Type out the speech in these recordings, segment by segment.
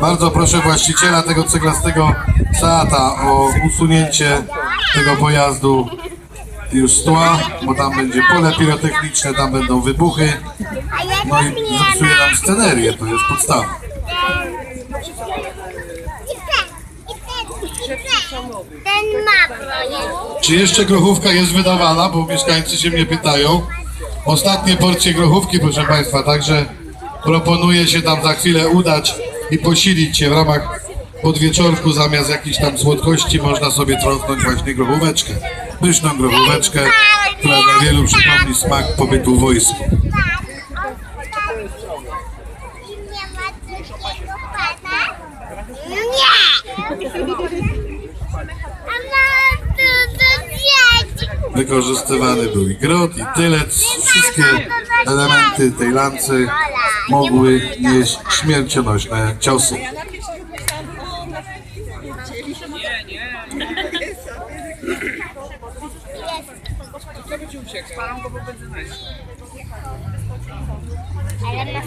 Bardzo proszę właściciela tego cyklastego Seata o usunięcie tego pojazdu już z tła, bo tam będzie pole pirotechniczne, tam będą wybuchy, no i zepsuje nam scenerię, to jest podstawa. Ten ma projekt. Czy jeszcze grochówka jest wydawana, bo mieszkańcy się mnie pytają. Ostatnie porcje grochówki, proszę Państwa, także proponuję się tam za chwilę udać i posilić się w ramach podwieczorku zamiast jakichś tam słodkości można sobie trącnąć właśnie grochóweczkę. Pyszną grochóweczkę, która dla wielu przypomni smak pobytu w wojsku. I nie ma drugiego pana? Nie! A ma tu do dzieci. Wykorzystywany był i grot, i tylec, wszystkie elementy tej lancy mogły nieść śmiercionośne ciosy.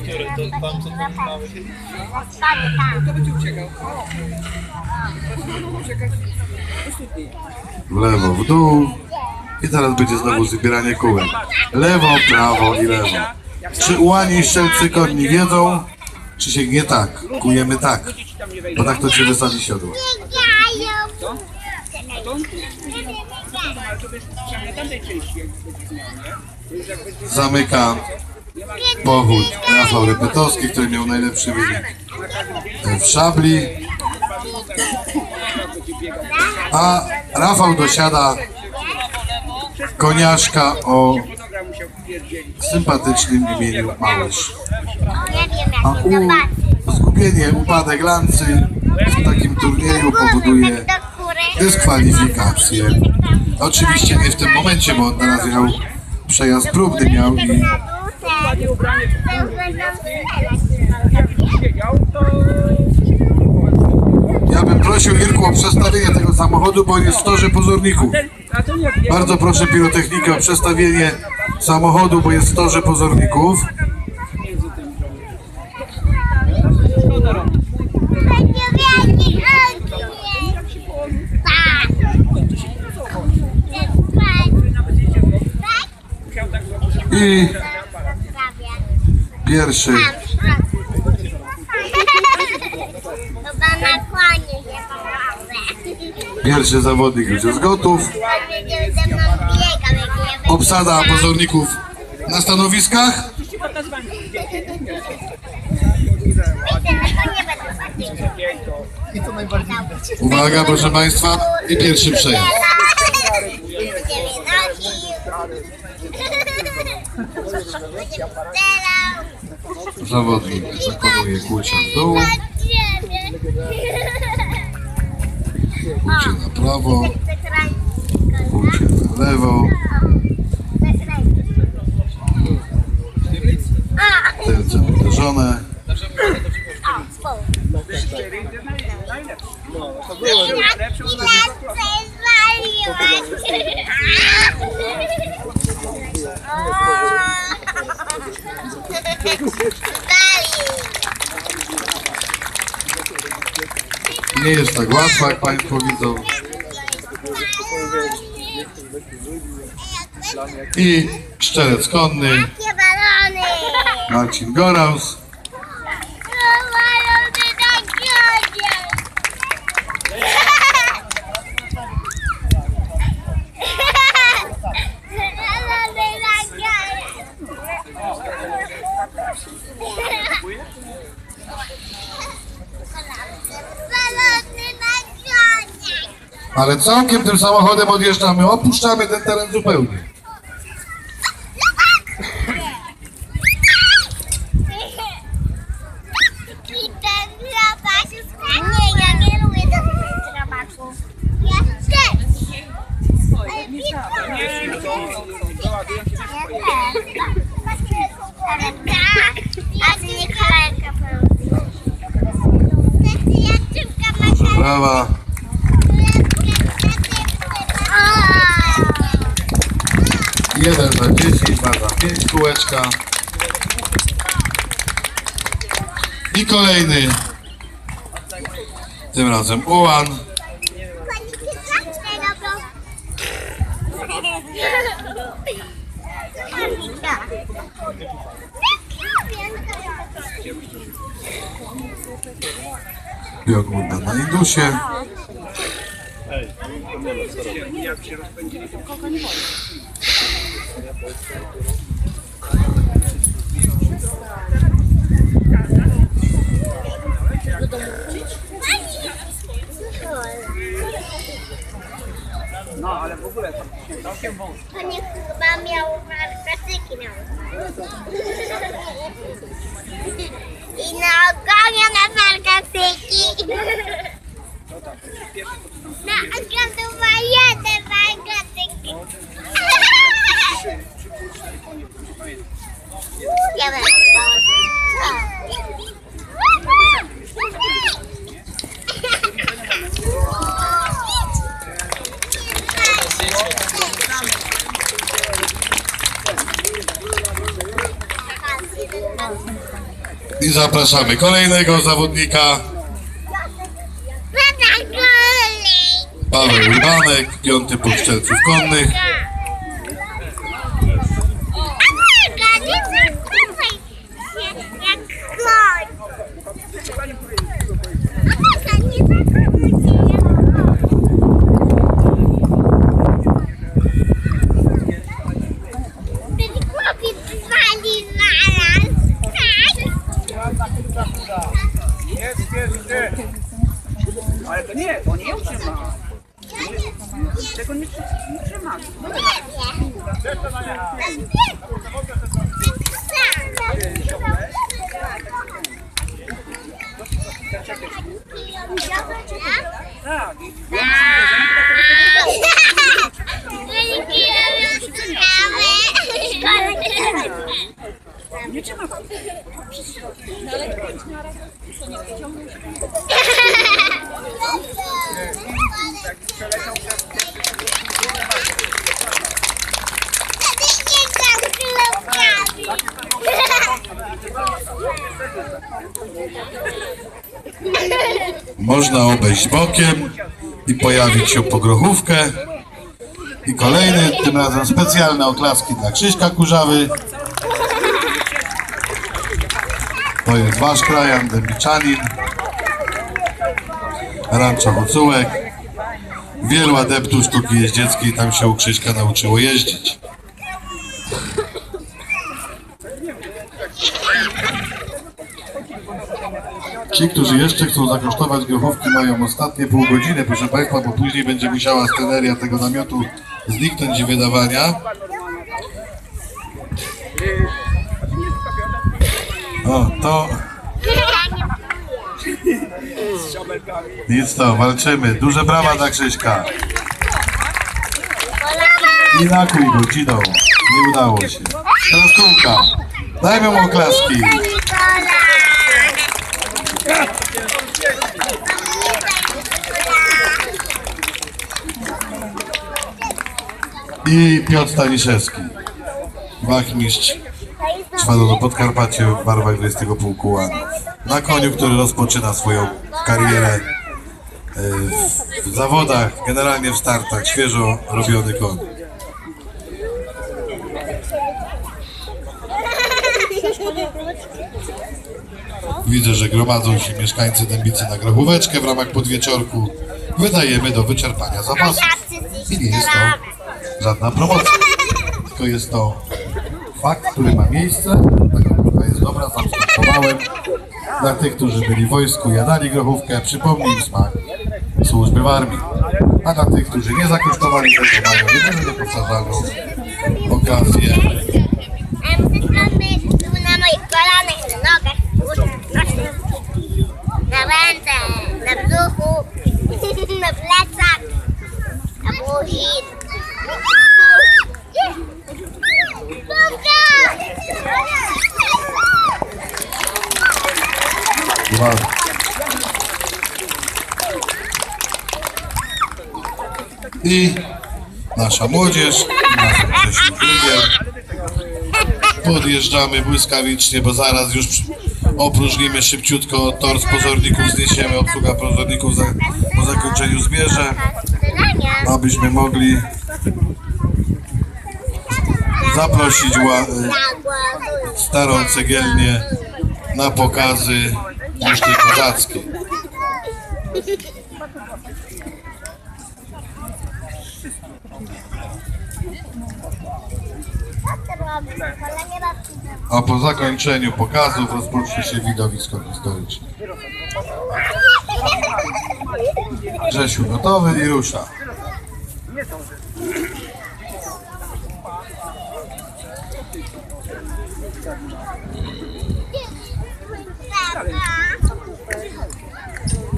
Który w lewo, w dół i teraz będzie znowu zbieranie kółek. Lewo, prawo i lewo. Czy ułani szczelcy konni wiedzą, czy się nie tak, kujemy tak, bo tak to cię wysadzi siodło. Biegają. Zamyka powód Rafał Repetowski, który miał najlepszy wynik w szabli, a Rafał dosiada koniaszka o sympatycznym imieniu Małysz. A u, zgubienie, upadek lancy w takim turnieju powoduje dyskwalifikację. Oczywiście nie w tym momencie, bo on teraz jechał przejazd próbny miał i ja bym prosił Irku o przestawienie tego samochodu, bo jest w torze pozorników. Bardzo proszę pirotechnikę o przestawienie samochodu, bo jest w torze pozorników. I pierwszy, Chyba na koniu jechałam. Pierwszy zawodnik już jest gotów. Obsada pozorników na stanowiskach. No. Uwaga, proszę Państwa, i pierwszy przejazd. Zawodnik zakonuje kłucie w dół, Kłucie na prawo, kłucie na lewo, tylce uderzone. O, spół. Nie jest tak łatwo, jak Państwo widzą. I szczerec konny! Marcin Goraus. Ale całkiem tym samochodem odjeżdżamy, opuszczamy ten teren zupełnie. I ten robak. Nie, ja nie lubię tych robaków. Ja też. Ale piekuję. Ale tak. A ty nie kolarka Ja czymka Proszę prawa, jeden za za 10, dwa za 5 kółeczka. I kolejny. Tym razem ułan. Jogurta na indusie. No, Thank you. Zapraszamy kolejnego zawodnika. Paweł Iwanek, piąty punkt konnych. Amelka, nie zakrywaj się jak koń. Amelka, nie zakrywaj się jak koń. Ten chłopiec wali zaraz. Tak. Jest. Ale to nie, to nie utrzyma. Tego nie, nie trzyma. Tak, i nie przez Można obejść bokiem i pojawić się po grochówkę. I kolejny, tym razem specjalne oklaski dla Krzyśka Kurzawy. To jest wasz krajan, Dębiczanin. Rancho Hucułek. Wielu adeptów sztuki jeździeckiej tam się u Krzyśka nauczyło jeździć. Ci, którzy jeszcze chcą zakosztować grochówki, mają ostatnie pół godziny, proszę Państwa, bo później będzie musiała sceneria tego namiotu zniknąć i wydawania. O, to nic to, walczymy. Duże brawa dla Krzyśka. I nakój go, dzidą. Nie udało się. Teraz kółka. Dajmy mu oklaski. I Piotr Staniszewski. Wachmistrz Szwadronu Podkarpacie w barwach 20 pułku A. Na koniu, który rozpoczyna swoją karierę e, w, w zawodach, generalnie w startach, świeżo robiony koń. Widzę, że gromadzą się mieszkańcy Dębicy na grochóweczkę w ramach podwieczorku. Wydajemy do wyczerpania zapasów. I nie jest to żadna promocja, tylko jest to fakt, który ma miejsce. Ta grochówka jest dobra, sam. Dla tych, którzy byli w wojsku, jadali grochówkę, przypomnij smak służby w armii. A dla tych, którzy nie zakosztowali tego, mają jedynie niepowtarzalną okazję A my mamy tu na moich kolanach, na nogach, uszach, nośnych, na ręce, na brzuchu, na plecach, na buzi. Uwaga. I nasza młodzież, naszym wcześniej klubie, Podjeżdżamy błyskawicznie, bo zaraz już opróżnimy szybciutko tor z pozorników, zniesiemy obsługa pozorników za, po zakończeniu zmierze, abyśmy mogli zaprosić starą cegielnię na pokazy jeszcze kozackie. A po zakończeniu pokazów rozpocznie się widowisko historyczne. Grzesiu gotowy i rusza. Co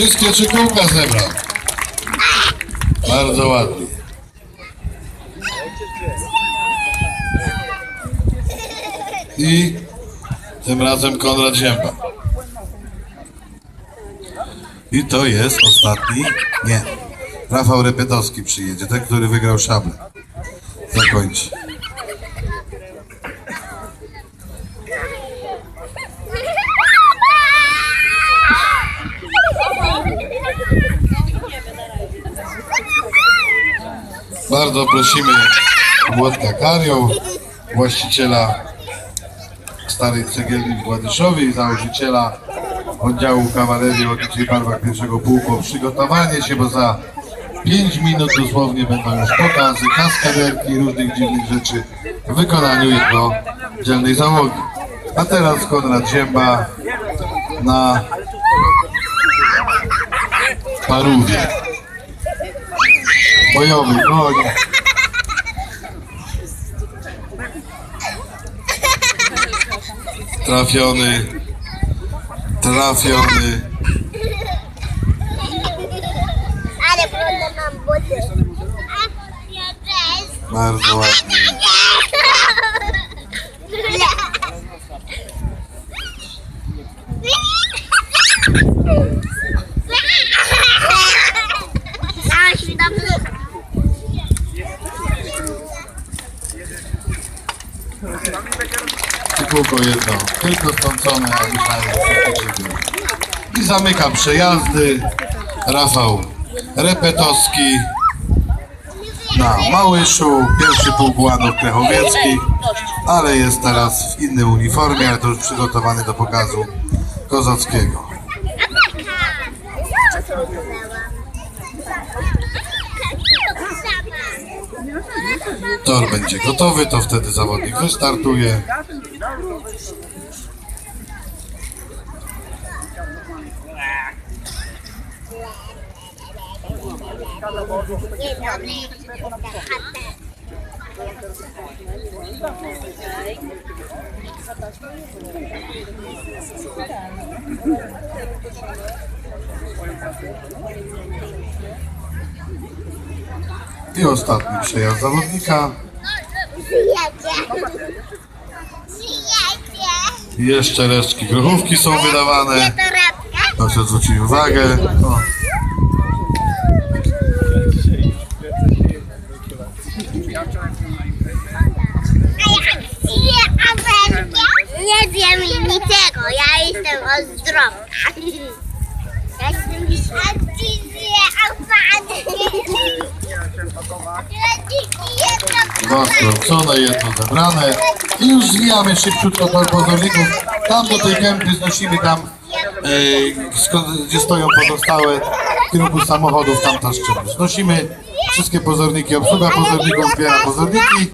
Wszystkie trzy kółka zebrał. Bardzo ładnie. I tym razem Konrad Zięba. I to jest ostatni. Nie. Rafał Repetowski przyjedzie, ten, który wygrał szablę. Zakończy. Bardzo prosimy Włodka Karioł, właściciela Starej Cegielni w Władyszowie i założyciela oddziału kawalerii o licznej barwach pierwszego pułku o przygotowanie się, bo za 5 minut dosłownie będą już pokazy, kaskaderki i różnych dziwnych rzeczy w wykonaniu jego dzielnej załogi. A teraz Konrad Zięba na parówie. Bojowy koń. Trafiony. Trafiony. Ale brudne mam buty. Bardzo ładnie. Kółko jedno. Tylko strącone, a myślałem. I zamyka przejazdy. Rafał Repetowski na Małyszu. Pierwszy pułkłanów Krechowieckich, ale jest teraz w innej uniformie, ale to już przygotowany do pokazu kozackiego. Tor będzie gotowy, to wtedy zawodnik wystartuje. Dzień dobry, jestem chatę. I ostatni przejazd zawodnika. Przyjacie. Przyjacie. Jeszcze resztki grochówki są wydawane. Proszę zwrócić uwagę. O, Nie wiem niczego, ja jestem ozdrowka. Ja jestem A ty nie, opady. Dwa strącone, jedno zebrane. I już zwijamy szybciutko tor pozorników. Tam do tej kępy znosimy tam, e, skąd, gdzie stoją pozostałe kierunku samochodów, tam ta szczęść. Znosimy wszystkie pozorniki, obsługa pozorników zbiera pozorniki.